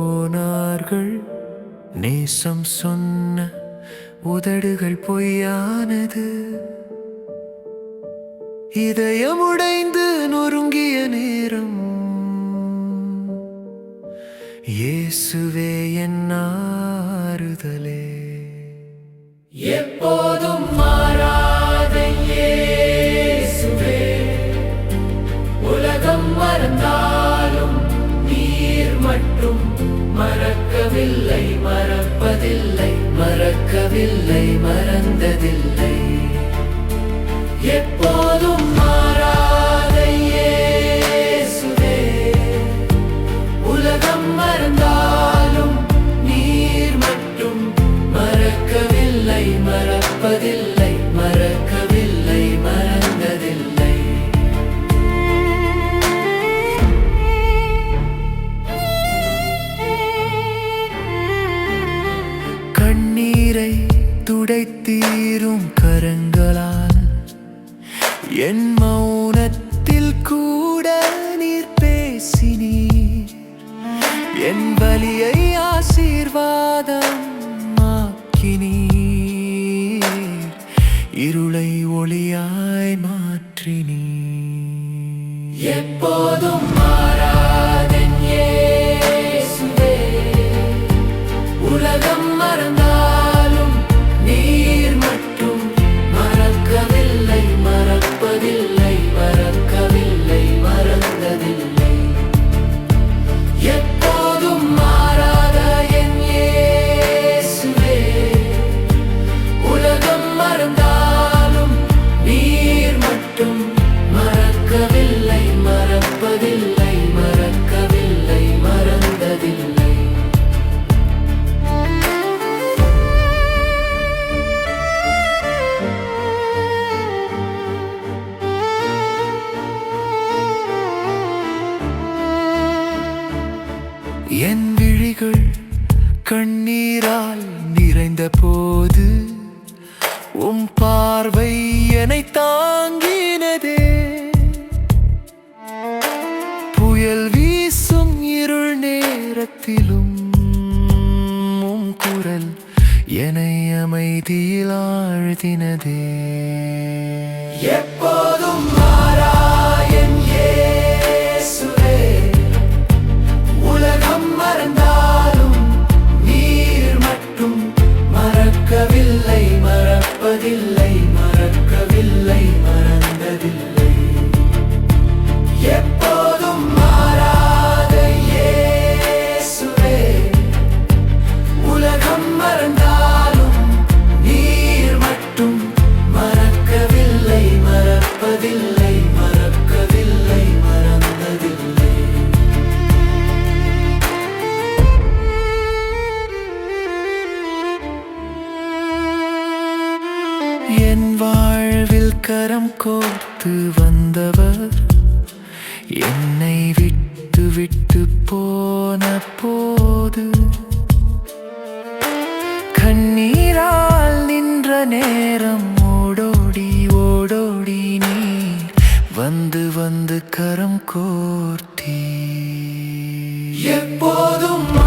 போனார்கள். நேசம் சொன்ன உதடுகள் பொய்யானது. இதயமுடைந்து நொறுங்கிய நேரம். இயேசுவே என் ஆறுதலே. எப்போதும் எப்போதும் மாறாத இயேசுவே. உலகம் மறந்தாலும் நீர் மட்டும் மறக்கவில்லை மறப்பதில்லை மறக்கவில்லை மறந்ததில்லை. கண்ணீரை துடைத்தீரும் கரங்களா என் மௌனத்தில் கூட நீர் பேசினீர். என் வலியை ஆசீர்வாதம் ஆக்கினீர். இருளை ஒளியாய் மாற்றினீர். எப்போதும் மாறா போது உம் பார்வை என்னை தாங்கினதே. புயல் வீசும் இருள் நேரத்திலும் உம் குரல் என்னை அமைதியில் ஆழ்த்தினதே. கரம் கோர்த்து வந்தவர். என்னை விட்டு விட்டு போன போது. கண்ணீரால் நின்ற நேரம் ஓடோடி ஓடோடி நீ வந்து வந்து கரம் கோர்த்தி எப்போதும்